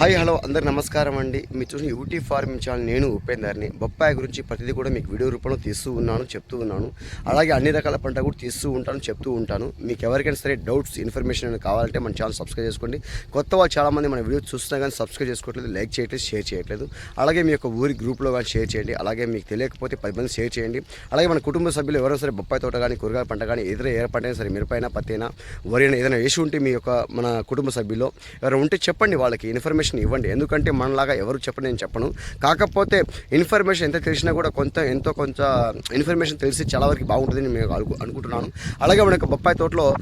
Hi hello అందరు నమస్కారం అండి. మీరు చూసిన యూటీ ఫార్మింగ్ ఛానల్ నేను ఉపేందర్ని. బొప్పాయి గురించి ప్రతిదీ కూడా మీకు వీడియో రూపంలో తీస్తూ ఉన్నాను చెప్తూ ఉన్నాను. అలాగే అన్ని రకాల పంట కూడా తీస్తూ ఉంటాను చెప్తూ ఉంటాను. మీకు ఎవరికైనా సరే డౌట్స్ ఇన్ఫర్మేషన్ కావాలంటే మన ఛానల్ సబ్స్క్రైబ్ చేసుకోండి. కొత్త వాళ్ళు చాలామంది మన వీడియో చూస్తున్నా కానీ సబ్స్క్రైబ్ చేసుకోవట్లేదు లైక్ చేయట్లేదు షేర్ చేయట్లేదు. అలాగే మీ యొక్క ఊరి గ్రూప్లో కానీ షేర్ చేయండి. అలాగే మీకు తెలియకపోతే పది మంది షేర్ చేయండి. అలాగే మన కుటుంబ సభ్యులు ఎవరైనా సరే బొప్పాయి తోట కానీ కూరగాయల పంట కానీ ఏదైనా ఏ పంట అయినా సరే మిరపైనా పత్తి అయినా వరి అయినా ఏదైనా వేసి ఉంటే మీ యొక్క మన కుటుంబ సభ్యుల్లో ఎవరైనా ఉంటే చెప్పండి వాళ్ళకి. ఇన్ఫర్మేషన్ ఇవ్వండి. ఎందుకంటే మనలాగా ఎవరు చెప్పండి నేను చెప్పను. కాకపోతే ఇన్ఫర్మేషన్ ఎంత తెలిసినా కూడా కొంత ఎంతో కొంత ఇన్ఫర్మేషన్ తెలిసి చాలా వరకు బాగుంటుందని మేము అనుకుంటున్నాను. అలాగే మన యొక్క బొప్పాయి తోటలో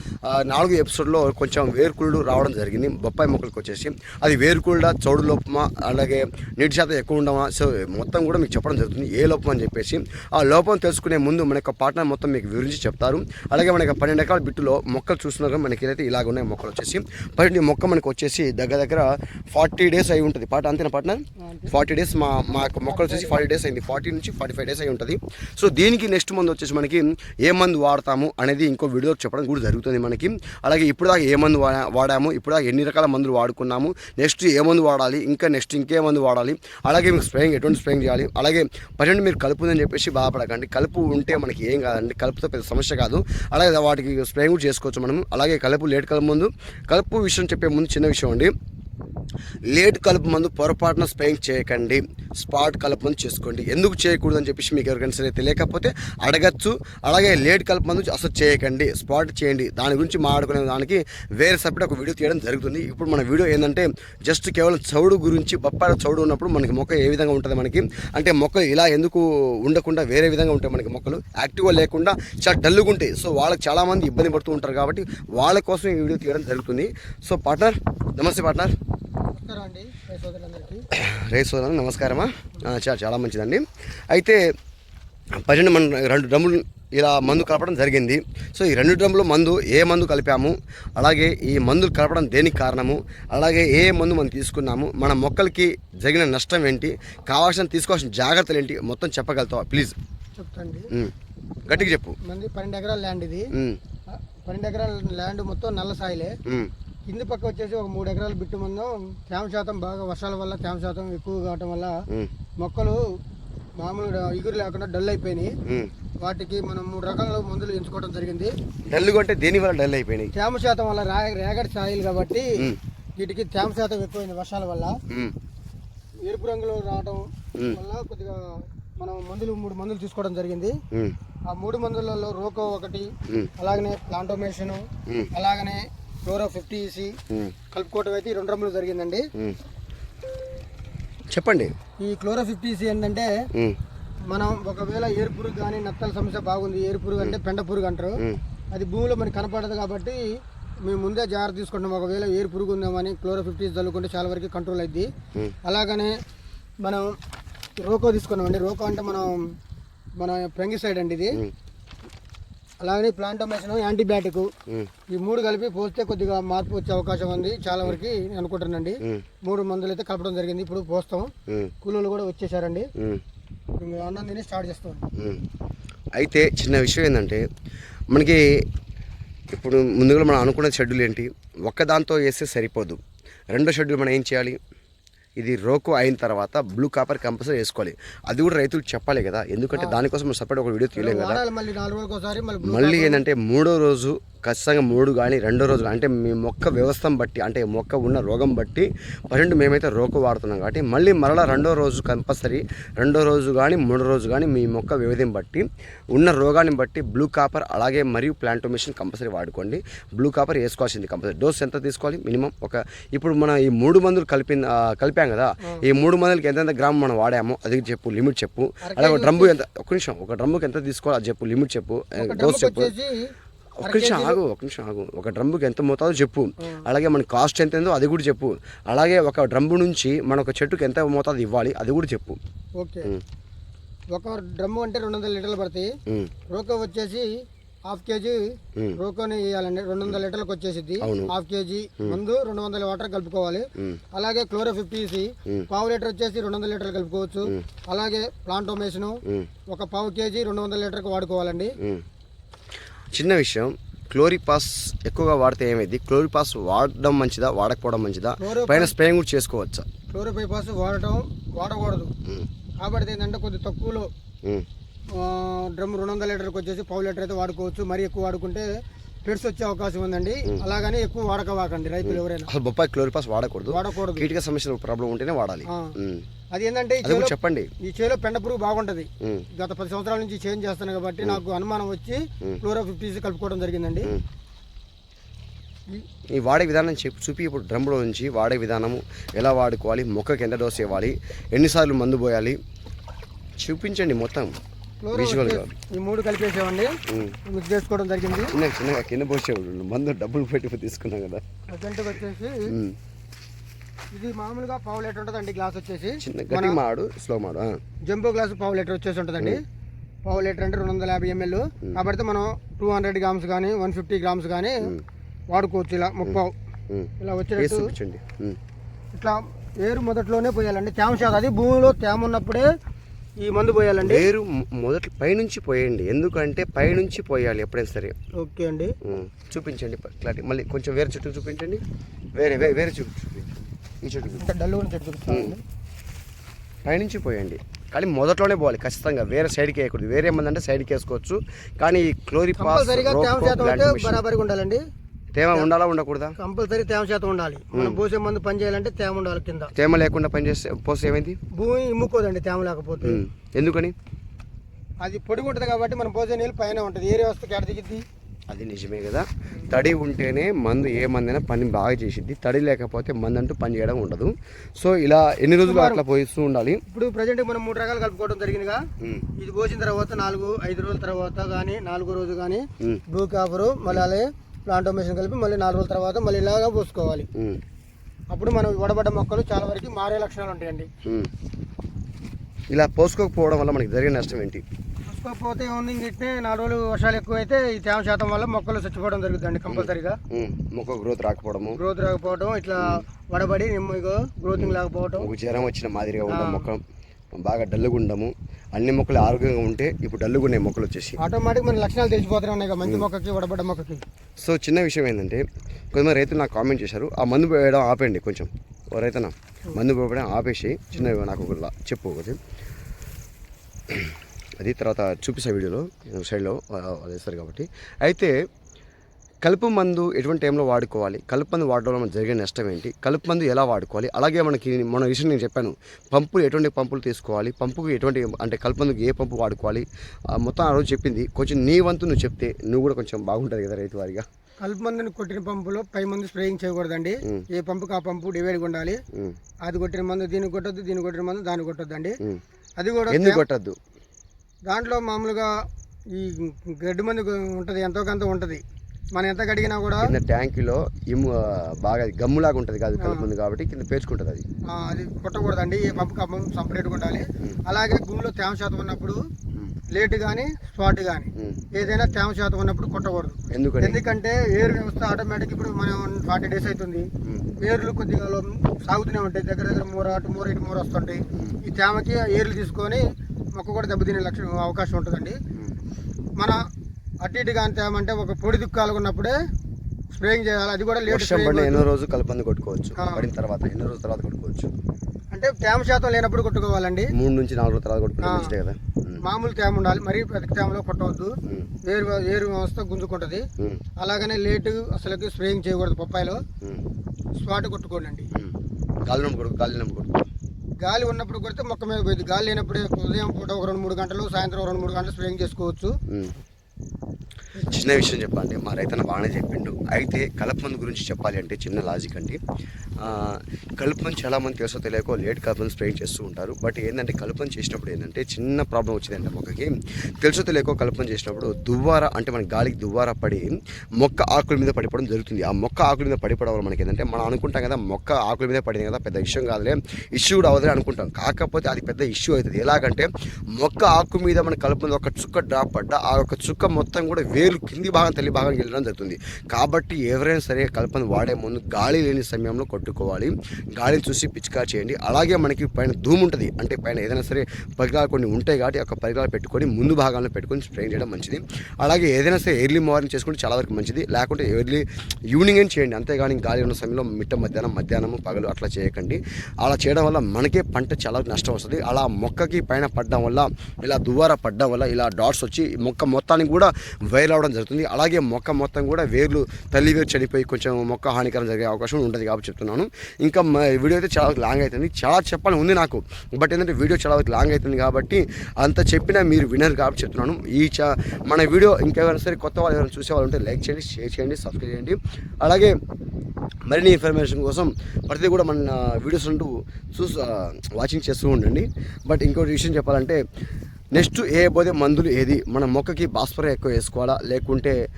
నాలుగు ఎపిసోడ్లో కొంచెం వేరుకుళ్ళు రావడం జరిగింది. బొప్పాయి మొక్కలకు వచ్చేసి అది వేరుకుళ్ళ చౌడు లోపమా అలాగే నీటి శాతం ఎక్కువ ఉండమా సో మొత్తం కూడా మీకు చెప్పడం జరుగుతుంది. ఏ లోపం అని చెప్పేసి ఆ లోపం తెలుసుకునే ముందు మన యొక్క పార్ట్నర్ మొత్తం మీకు వివరించి చెప్తారు. అలాగే మన యొక్క పన్నెండు రకాల బిట్టులో మొక్కలు చూస్తున్నారు. మనకి ఏదైతే ఇలాగ ఉన్నాయి మొక్కలు వచ్చేసి పన్నెండు మొక్క మనకు వచ్చేసి దగ్గర దగ్గర ఫార్టీ డేస్ అయి ఉంటుంది. పాట అంతేనా పార్ట్నర్ ఫార్టీ డేస్ మా మా యొక్క మొక్కలు వచ్చేసి ఫార్టీ డేస్ అయింది. ఫార్టీ నుంచి ఫార్టీ ఫైవ్ డేస్ అయి ఉంటుంది. సో దీనికి నెక్స్ట్ మందు వచ్చేసి మనకి ఏ మందు వాడతాము అనేది ఇంకో వీడియో చెప్పడం కూడా జరుగుతుంది మనకి. అలాగే ఇప్పుడు దాకా ఏ మందు వాడా- వాడాము ఇప్పుడు దాకా ఎన్ని రకాల మందులు వాడుకున్నాము నెక్స్ట్ ఏ మందు వాడాలి ఇంకా నెక్స్ట్ ఇంకే మందు వాడాలి అలాగే మీకు స్ప్రేయింగ్ ఎటువంటి స్ప్రేయింగ్ చేయాలి అలాగే ప్రజెంట్ మీరు కలుపు ఉందని చెప్పేసి బాధపడకండి. కలుపు ఉంటే మనకి ఏం కాదండి. కలుపుతో పెద్ద సమస్య కాదు. అలాగే వాటికి స్ప్రేయింగ్ కూడా చేసుకోవచ్చు మనం. అలాగే కలుపు లేట్ కలుపు ముందు. కలుపు విషయం చెప్పే ముందు చిన్న విషయం అండి. లేట్ కలుపు మందు పొరపాటున స్పెయింగ్ చేయకండి. స్పాట్ కలుపు మందు చేసుకోండి. ఎందుకు చేయకూడదు అని చెప్పేసి మీకు ఎవరికైనా సరే తెలియకపోతే అడగచ్చు. అలాగే లేట్ కలుపు మందు అసలు చేయకండి. స్పాట్ చేయండి. దాని గురించి మాట్లాడుకునే దానికి వేరే సపరేట్ ఒక వీడియో తీయడం జరుగుతుంది. ఇప్పుడు మన వీడియో ఏంటంటే జస్ట్ కేవలం చౌడు గురించి బొప్పాల చౌడు ఉన్నప్పుడు మనకి మొక్క ఏ విధంగా ఉంటుంది మనకి? అంటే మొక్కలు ఇలా ఎందుకు ఉండకుండా వేరే విధంగా ఉంటాయి మనకి మొక్కలు? యాక్టివ్గా లేకుండా చాలా డల్లుగా ఉంటాయి. సో వాళ్ళకి చాలామంది ఇబ్బంది పడుతూ ఉంటారు కాబట్టి వాళ్ళ కోసం ఈ వీడియో తీయడం జరుగుతుంది. సో పార్ట్నర్ నమస్తే పార్ట్నర్. నమస్కారం అండి. సోదరు నమస్కారమా? చాలా చాలా మంచిదండి. అయితే పన్నెండు మన రెండు డ్రమ్ములు ఇలా మందు కలపడం జరిగింది. సో ఈ రెండు డ్రమ్ములు మందు ఏ మందు కలిపాము అలాగే ఈ మందులు కలపడం దేనికి కారణము అలాగే ఏ మందు మనం తీసుకున్నాము మన మొక్కలకి జరిగిన నష్టం ఏంటి కావాల్సిన తీసుకోవాల్సిన జాగ్రత్తలు ఏంటి మొత్తం చెప్పగలుగుతావా ప్లీజ్? చెప్తాండి. గట్టిగా చెప్పు. మంది పన్నెండు ఎకరాల ల్యాండ్ ఇది. పన్నెండు ఎకరాల ల్యాండ్ మొత్తం నల్ల సాయిలే. కింది పక్క వచ్చేసి ఒక మూడు ఎకరాల బిట్టు మందం తేమ శాతం బాగా వర్షాల వల్ల తేమ శాతం ఎక్కువ కావటం వల్ల. మొక్కలు మామూలుగా ఇగురు లేకుండా డల్ అయిపోయినాయి. వాటికి మనం మూడు రకాల మందులు ఎంచుకోవడం జరిగింది డల్గా అంటే దేని వల్ల డల్ అయిపోయినాయి తేమ శాతం వల్ల రేగడి సాయిల్ కాబట్టి. వీటికి తేమ శాతం ఎక్కువైంది వర్షాల వల్ల. ఎరుపు రంగులో రావడం. వల్ల కొద్దిగా మనం మందులు మూడు మందులు తీసుకోవడం జరిగింది. ఆ మూడు మందులలో రోకో ఒకటి. అలాగనే ప్లాంటోమేషన్. అలాగనే క్లోరో ఫిఫ్టీ ఈసీ. కలుపుకోవటం అయితే రెండు రంగులు జరిగిందండి. చెప్పండి ఈ క్లోరో ఫిఫ్టీ ఈసీ ఏంటంటే. మనం ఒకవేళ ఏరు పురుగు కానీ నత్తల సమస్య బాగుంది ఏరు పురుగు అంటే పెండ పురుగు అంటారు. అది భూమిలో మనకి కనపడదు కాబట్టి మేము ముందే జాగ్రత్త తీసుకుంటాం ఒకవేళ ఏరు పురుగు ఉందామని క్లోరో ఫిఫ్టీ చల్లుకుంటే చాలా వరకు కంట్రోల్ అయింది. అలాగనే మనం రోకో తీసుకున్నామండి రోకో అంటే మనం మన పెంగిసైడ్ అండి ఇది ఉమ్. అలాగనే ప్లాంటోమేషన్ యాంటీబయాటిక్. ఈ మూడు కలిపి పోస్తే కొద్దిగా మార్పు వచ్చే అవకాశం ఉంది చాలా వరకు అనుకుంటానండి. మూడు మందులు అయితే కలపడం జరిగింది ఇప్పుడు పోస్తాం. కూలీలు కూడా వచ్చేసారండి అన్నం తిని స్టార్ట్ చేస్తాం. అయితే చిన్న విషయం ఏంటంటే మనకి ఇప్పుడు ముందుగా మనం అనుకున్న షెడ్యూల్ ఏంటి ఒక్కదాంతో వేస్తే సరిపోదు రెండో షెడ్యూల్ మనం ఏం చేయాలి ఇది రోకో అయిన తర్వాత బ్లూ కాపర్ కంపల్సరీ వేసుకోవాలి. అది కూడా రైతులకు చెప్పాలి కదా. ఎందుకంటే దానికోసం సపరేట్ ఒక వీడియో తీయలేం కదా. మళ్ళీ ఏంటంటే మూడో రోజు ఖచ్చితంగా మూడు కానీ రెండో రోజు కానీ అంటే మీ మొక్క వ్యవస్థను బట్టి అంటే మొక్క ఉన్న రోగం బట్టి ప్రజెంట్ మేమైతే రోకో వాడుతున్నాం కాబట్టి మళ్ళీ మరలా రెండో రోజు కంపల్సరీ రెండో రోజు కానీ మూడో రోజు కానీ మీ మొక్క వ్యవధిని బట్టి ఉన్న రోగాన్ని బట్టి బ్లూ కాపర్ అలాగే మరియు ప్లాంటోమేషన్ కంపల్సరీ వాడుకోండి. బ్లూ కాపర్ వేసుకోవాల్సింది కంపల్సరీ. డోస్ ఎంత తీసుకోవాలి? మినిమం ఒక ఇప్పుడు మనం ఈ మూడు మందులు కలిపి కలిపాం కదా ఈ మూడు మందులకి ఎంతెంత గ్రామ్ మనం వాడామో అది చెప్పు లిమిట్ చెప్పు. అలాగే ఒక డ్రమ్ము ఎంత ఒక నిమిషం ఒక డ్రమ్ముకి ఎంత తీసుకోవాలి అది చెప్పు లిమిట్ చెప్పు డోస్ చెప్పు. వచ్చేసి ఒక నిమిషం ఆగు ఒక నిమిషం ఆగు. ఒక డ్రమ్ముకి ఎంత మోతాదో చెప్పు. అలాగే మన కాస్ట్ ఎంత ఏందో అది కూడా చెప్పు. అలాగే ఒక డ్రమ్ము నుంచి మన ఒక చెట్టుకి ఎంత మోతాదు ఇవ్వాలి అది కూడా చెప్పు. ఓకే. ఒక డ్రమ్ము అంటే రెండు వందల లీటర్లు పడతాయి రోకో వచ్చేసి హాఫ్ కేజీ రోకోని వేయాలండి రెండు వందల లీటర్లకు అవును. హాఫ్ కేజీ ముందు రెండు వందల వాటర్ కలుపుకోవాలి. అలాగే క్లోరో ఫిఫ్టీ ఉమ్. పావు లీటర్ వచ్చేసి రెండు వందల లీటర్లు కలుపుకోవచ్చు. అలాగే ప్లాంటోమేషన్ ఒక పావు కేజీ రెండు వందల లీటర్కి వాడుకోవాలండి. చిన్న విషయం క్లోరిపాస్ ఎక్కువగా వాడితే ఏమైంది? క్లోరిపాస్ వాడడం మంచిదా? వాడకపోవడం మంచిదా? క్లోరోపాస్- పైన స్ప్రేయింగ్ కూడా చేసుకోవచ్చా? క్లోరోపైపాస్ వాడటం వాడకూడదు. కాబట్టి ఏంటంటే కొద్ది తక్కువలో డ్రమ్ రెండు వందల లీటర్కి వచ్చేసి పావు లీటర్ అయితే వాడుకోవచ్చు. మరీ ఎక్కువ వాడుకుంటే పెట్స్ వచ్చే అవకాశం ఉందండి. అలాగని ఎక్కువ వాడకవాకండి రైతులు ఎవరైనా. అసలు బొప్పాయి క్లోరిపాస్ వాడకూడదు. వాడకూడదు. కీటక సమస్యల ప్రాబ్లం ఉంటేనే వాడాలి. అది ఏంటంటే చెప్పండి. ఈ చేలో పెండ పురుగు బాగుంటది. గత పది సంవత్సరాల నుంచి చేంజ్ చేస్తాను కాబట్టి నాకు అనుమానం వచ్చి క్లోరో ఫిఫ్టీస్ కలుపుకోవడం జరిగిందండి. ఈ వాడే విధానం చెప్పి చూపి ఇప్పుడు డ్రమ్లో నుంచి వాడే విధానము ఎలా వాడుకోవాలి మొక్కకి ఎంత డోస్ ఇవ్వాలి ఎన్నిసార్లు మందు పోయాలి. చూపించండి మొత్తం. విజువల్గా ఈ మూడు కలిపేసామండి. మిక్స్ చేసుకోవడం జరిగింది. చిన్నగా చిన్నగా కింద పోసేవాళ్ళు మందు డబ్బులు పెట్టి తీసుకున్నాం కదా. ప్రజెంట్ వచ్చేసి. ఇది మామూలుగా పావు లీటర్ ఉంటుందండి గ్లాస్ వచ్చేసి. చిన్న మాడు స్లో మాడు. జంబో గ్లాస్ పావు లీటర్ వచ్చేసి ఉంటుందండి. పావు లీటర్ అంటే రెండు వందల యాభై ఎంఎల్. కాబట్టి మనం టూ హండ్రెడ్ గ్రామ్స్ కానీ వన్ ఫిఫ్టీ గ్రామ్స్ కానీ వాడుకోవచ్చు ఇలా ముప్పావు. ఇలా వచ్చేటట్టు. ఇట్లా ఏరు మొదట్లోనే పోయాలండి. తేమ శాతం అది భూమిలో తేమ ఉన్నప్పుడే ఈ మందు పోయాలండి? వేరు మొదటి పైనుంచి పోయండి. ఎందుకంటే పైనుంచి పోయాలి ఎప్పుడైనా సరే. ఓకే అండి. చూపించండి క్లారిటీ. మళ్ళీ కొంచెం వేరే చెట్టు చూపించండి. వేరే వేరే చెట్టు చూపించండి. ఈ చెట్టు డల్ చెట్టు పైనుంచి పోయండి. కానీ మొదట్లోనే పోవాలి ఖచ్చితంగా. వేరే సైడ్కి వేయకూడదు. వేరే మంది అంటే సైడ్కి వేసుకోవచ్చు. కానీ ఈ క్లోరిపాస్ ఉండాలండి. తేమ ఉండాలా ఉండకూడదా? కంపల్సరీ తేమ శాతం ఉండాలి. మనం పోసే మందు పని చేయాలంటే తేమ ఉండాలి కింద. తేమ లేకుండా పనిచేస్తే పోస్తే ఏమైంది? భూమి ఇమ్ముకోదండి తేమ లేకపోతే. ఎందుకని? అది పొడిగా ఉంటుంది కాబట్టి మనం పోసే నీళ్ళు పైన ఉంటుంది. ఏరియా వస్తే ఎక్కడ దిగిద్ది? అది నిజమే కదా. తడి ఉంటేనే మందు ఏ మందైనా పని బాగా చేసిద్ది. తడి లేకపోతే మందు అంటూ పని చేయడం ఉండదు. సో ఇలా ఎన్ని రోజులు అట్లా పోయిస్తూ ఉండాలి? ఇప్పుడు ప్రజెంట్ మనం మూడు రకాలు కలుపుకోవడం జరిగిందిగా. ఇది పోసిన తర్వాత నాలుగు ఐదు రోజుల తర్వాత కానీ నాలుగో రోజు కానీ. బ్లూ కాపరు మళ్ళీ అలాగే ప్లాంటోమేషన్ కలిపి మళ్ళీ నాలుగు రోజుల తర్వాత మళ్ళీ ఇలాగా పోసుకోవాలి. అప్పుడు మనం వడబడ్డ మొక్కలు చాలా వరకు మారే లక్షణాలు ఉంటాయండి. ఇలా పోసుకోకపోవడం వల్ల మనకి జరిగే నష్టం ఏంటి? పోసుకోకపోతే ఏముంది? ఇంకిట్నే నాలుగు రోజులు వర్షాలు ఎక్కువ అయితే ఈ తేమ శాతం వల్ల మొక్కలు చచ్చిపోవడం జరుగుతుందండి కంపల్సరీగా. మొక్క గ్రోత్ రాకపోవడము. గ్రోత్ రాకపోవడం ఇట్లా వడబడి గ్రోతింగ్ లేకపోవడం ఒక జ్వరం వచ్చిన మాదిరిగా ఉండడం మొక్క బాగా డల్లుగా ఉండము. అన్ని మొక్కలు ఆరోగ్యంగా ఉంటే ఇప్పుడు డల్లుగా ఉన్నాయి మొక్కలు వచ్చేసి. ఆటోమేటిక్ మన లక్షణాలు తెలిసిపోతూనే ఉన్నాయి మంచి మొక్కకి వడబడ్డ మొక్కకి. సో చిన్న విషయం ఏంటంటే కొంతమంది రైతులు నాకు కామెంట్ చేశారు. ఆ మందు పోయడం ఆపండి కొంచెం. ఓ రైతన మందు పోయడం ఆపేసి చిన్న నాకు ఒక చెప్పు ఒకటి. అది తర్వాత చూపిస్తా వీడియోలో సైడ్లో అదేస్తారు కాబట్టి. అయితే కలుపు మందు ఎటువంటి టైంలో వాడుకోవాలి? కలుపు మందు వాడడం వల్ల జరిగే నష్టం ఏంటి? కలుపు మందు ఎలా వాడుకోవాలి? అలాగే మనకి మన విషయం నేను చెప్పాను. పంపులు ఎటువంటి పంపులు తీసుకోవాలి? పంపుకు ఎటువంటి అంటే కలుపు మందుకు ఏ పంపు వాడుకోవాలి? మొత్తం ఆ రోజు చెప్పింది. కొంచెం నీ వంతు నువ్వు చెప్తే నువ్వు కూడా కొంచెం బాగుంటుంది కదా రైతు వారిగా. కలుపు మందుని కొట్టిన పంపులో పై మందు స్ప్రేయింగ్ చేయకూడదండి. ఏ పంపుకి ఆ పంపు డివైడ్గా ఉండాలి. అది కొట్టిన మందు దీనికి కొట్టొద్దు దీనికి కొట్టిన మందు దానికి కొట్టొద్దండి. అది కూడా ఎందుకు కొట్టద్దు? దాంట్లో మామూలుగా ఈ గడ్డి మందు ఉంటుంది ఎంతో కొంత ఉంటుంది. మనం ఎంత కడిగినా కూడా కింద ట్యాంకులో ఇము బాగా గమ్ములాగా ఉంటుంది కాదు కలుపు మందు కాబట్టి కింద పేర్చుకుంటుంది అది. అది కొట్టకూడదండి ఏ పంపు సపరేట్గా ఉండాలి. అలాగే భూమిలో తేమ శాతం ఉన్నప్పుడు లేట్ కానీ స్పాట్ కానీ. ఏదైనా తేమ శాతం ఉన్నప్పుడు కొట్టకూడదు. ఎందుకని? ఎందుకంటే ఎయిర్ వ్యవస్థ ఆటోమేటిక్ ఇప్పుడు మనం ఫార్టీ డేస్ అవుతుంది ఏర్లు కొద్దిగా సాగుతూనే ఉంటాయి. దగ్గర దగ్గర మూర అటు మూర ఇటు మూర వస్తుంటాయి. ఈ తేమకి ఏర్లు తీసుకొని మొక్క కూడా దెబ్బతినే లక్షణం అవకాశం ఉంటుందండి. మన అటు ఇటు కానీ తేమ అంటే ఒక పొడి దుక్కాలు ఉన్నప్పుడే స్ప్రేయింగ్ చేయాలి. అది కూడా లేట్ వర్షం పడిన ఎన్నో రోజు కలుపు మందు కొట్టుకోవచ్చు. పడిన తర్వాత ఎన్నో రోజుల తర్వాత కొట్టుకోవచ్చు. అంటే తేమ శాతం లేనప్పుడు కొట్టుకోవాలండి. మూడు నుంచి నాలుగు రోజుల తర్వాత కొట్టుకుంటే మంచిదే కదా. మామూలు తేమ ఉండాలి. మరీ ప్రతి తేమలో కొట్టవద్దు. ఏరు ఏరు వ్యవస్థ గుంజుకుంటుంది అలాగనే లేటు అసలుకి స్ప్రేయింగ్ చేయకూడదు పప్పాయిలో. స్పాట్ కొట్టుకోండి. గాలి గాలి గాలి ఉన్నప్పుడు కొడితే మొక్క మీద పోయింది గాలి లేనప్పుడు ఉదయం పూట ఒక రెండు మూడు గంటలు సాయంత్రం ఒక రెండు మూడు గంటలు స్ప్రేయింగ్ చేసుకోవచ్చు. చిన్న విషయం చెప్పాలి. మా రైతన్న బాగానే చెప్పిండు. అయితే కలపమందు గురించి చెప్పాలి అంటే చిన్న లాజిక్ అండి. ఆ, కలుపుమందు చాలామంది తెలుసో తెలియకో లేట్ కలుపుమందు స్ప్రేయింగ్ చేస్తూ ఉంటారు. బట్ ఏంటంటే కలుపం చేసినప్పుడు ఏంటంటే చిన్న ప్రాబ్లం వచ్చిందంటే మొక్కకి. తెలుసో తెలియకో కలుపుమందు చేసినప్పుడు దువ్వార అంటే మన గాలికి దువ్వార పడి మొక్క ఆకుల మీద పడిపోవడం జరుగుతుంది. ఆ మొక్క ఆకుల మీద పడిపోవడం వల్ల మనకి ఏంటంటే మనం అనుకుంటాం కదా మొక్క ఆకుల మీద పడింది కదా పెద్ద ఇష్యూ కాదులే. ఇష్యూ కూడా అవ్వదని అనుకుంటాం. కాకపోతే అది పెద్ద ఇష్యూ అవుతుంది. ఎలాగంటే మొక్క ఆకు మీద మన కలుపుమందు ఒక చుక్క డ్రాప్ పడ్డ ఆ యొక్క చుక్క మొత్తం కూడా వేరు వేర్లు కింది భాగం తల్లి భాగం వెళ్ళడం జరుగుతుంది. కాబట్టి ఎవరైనా సరే కలపను వాడే ముందు గాలి లేని సమయంలో కొట్టుకోవాలి. గాలిని చూసి పిచికా చేయండి. అలాగే మనకి పైన ధూము ఉంటుంది. అంటే పైన ఏదైనా సరే పరికరాలు కొన్ని ఉంటాయి కాబట్టి ఒక పరికరాలు పెట్టుకొని ముందు భాగాలను పెట్టుకొని స్ప్రే చేయడం మంచిది. అలాగే ఏదైనా సరే ఎర్లీ మార్నింగ్ చేసుకుంటే చాలా వరకు మంచిది. లేకుంటే ఎర్లీ ఈవినింగ్ అని చేయండి. అంతేగాని గాలి ఉన్న సమయంలో మిట్ట మధ్యాహ్నం మధ్యాహ్నం పగలు అట్లా చేయకండి. అలా చేయడం వల్ల మనకే పంట చాలా నష్టం వస్తుంది. అలా మొక్కకి పైన పడడం వల్ల ఇలా దువ్వార పడడం వల్ల ఇలా డాట్స్ వచ్చి మొక్క మొత్తానికి కూడా వైర్ అవడం జరుగుతుంది. అలాగే మొక్క మొత్తం కూడా వేర్లు తల్లి వేరు చనిపోయి కొంచెం మొక్క హానికరం జరిగే అవకాశం ఉంటుంది కాబట్టి చెప్తున్నాను. ఇంకా వీడియో అయితే చాలా లాంగ్ అవుతుంది చాలా చెప్పాలని ఉంది నాకు. బట్ ఏంటంటే వీడియో చాలా లాంగ్ అవుతుంది కాబట్టి అంత చెప్పినా మీరు వినరు కాబట్టి చెప్తున్నాను. ఈ చా మన వీడియో ఇంకెవరైనా సరే కొత్త వాళ్ళు ఎవరైనా చూసే వాళ్ళు ఉంటే లైక్ చేయండి షేర్ చేయండి సబ్స్క్రైబ్ చేయండి. అలాగే మరిన్ని ఇన్ఫర్మేషన్ కోసం ప్రతిదీ కూడా మన వీడియోస్ అంటూ చూసి వాచింగ్ చేస్తూ ఉండండి. బట్ ఇంకోటి విషయం చెప్పాలంటే నెక్స్ట్ ఏ పోతే మందులు ఏది? మన మొక్కకి భాస్వరం ఎక్కువ వేసుకోవాలా? లేకుంటే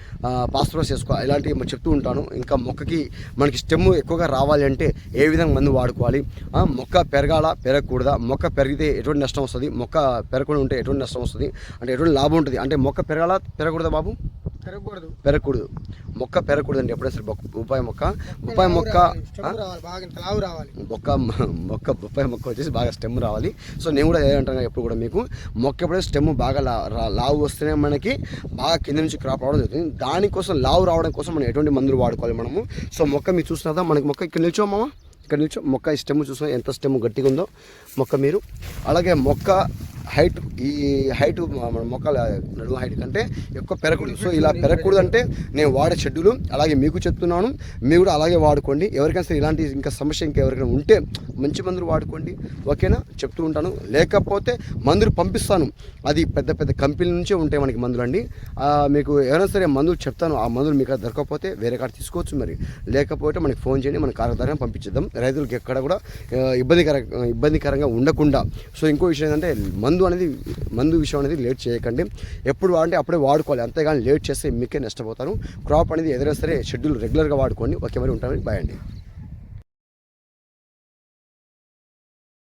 భాస్వరస్ వేసుకోవాలా ఇలాంటివి మనం చెప్తూ ఉంటాను. ఇంకా మొక్కకి మనకి స్టెమ్ ఎక్కువగా రావాలి అంటే ఏ విధంగా మందు వాడుకోవాలి? మొక్క పెరగాల? పెరగకూడదా? మొక్క పెరిగితే ఎటువంటి నష్టం వస్తుంది? మొక్క పెరగకుండా ఉంటే ఎటువంటి నష్టం వస్తుంది? అంటే ఎటువంటి లాభం ఉంటుంది? అంటే మొక్క పెరగాల? పెరగకూడదా బాబు? పెరగకూడదు. పెరగకూడదు. మొక్క పెరగకూడదు అంటే ఎప్పుడైనా సరే. బొప్పాయి మొక్క. బొప్పాయి మొక్క మొక్క మొక్క బొప్పాయి మొక్క వచ్చేసి బాగా స్టెమ్ రావాలి. సో నేను కూడా ఏదంటాను ఎప్పుడు కూడా మీకు. మొక్క ఎప్పుడైతే స్టెమ్ బాగా లావు వస్తేనే మనకి బాగా కింద నుంచి క్రాప్ రావడం జరుగుతుంది. దానికోసం లావు రావడం కోసం మనం ఎటువంటి మందులు వాడుకోవాలి మనము? సో మొక్క మీరు చూసినారా మనకి మొక్క ఇక్కడ నిల్చోమామా ఇక్కడ నిల్చో. మొక్క ఈ స్టెమ్ చూసిన ఎంత స్టెమ్ గట్టిగా ఉందో మొక్క మీరు. అలాగే మొక్క హైట్ ఈ హైట్ మన మొక్కల నడుము హైట్ కంటే ఎక్కువ పెరగకూడదు. సో ఇలా పెరగకూడదు అంటే నేను వాడే షెడ్యూలు అలాగే మీకు చెప్తున్నాను. మీరు కూడా అలాగే వాడుకోండి. ఎవరికైనా సరే ఇలాంటి ఇంకా సమస్య ఇంకా ఎవరికైనా ఉంటే మంచి మందులు వాడుకోండి. ఓకేనా? చెప్తూ ఉంటాను. లేకపోతే మందులు పంపిస్తాను. అది పెద్ద పెద్ద కంపెనీ నుంచే ఉంటాయి మనకి మందులు అండి మీకు ఎవరైనా సరే మందులు చెప్తాను. ఆ మందులు మీకు దొరకకపోతే వేరే కాడ తీసుకోవచ్చు మరి. లేకపోతే మనకి ఫోన్ చేయండి. మన కార్యదారం పంపించేద్దాం. రైతులకు ఎక్కడ కూడా ఇబ్బందికర ఇబ్బందికరంగా ఉండకుండా. సో ఇంకో విషయం ఏంటంటే మందు మందు అనేది మందు విషయం అనేది లేట్ చేయకండి. ఎప్పుడు వాడంటే అప్పుడే వాడుకోవాలి. అంతేగాని లేట్ చేస్తే మీకే నష్టపోతారు. క్రాప్ అనేది ఎదురైనా సరే షెడ్యూల్ రెగ్యులర్గా వాడుకోండి. ఒకే మరి ఉంటామని బాయ్ అండి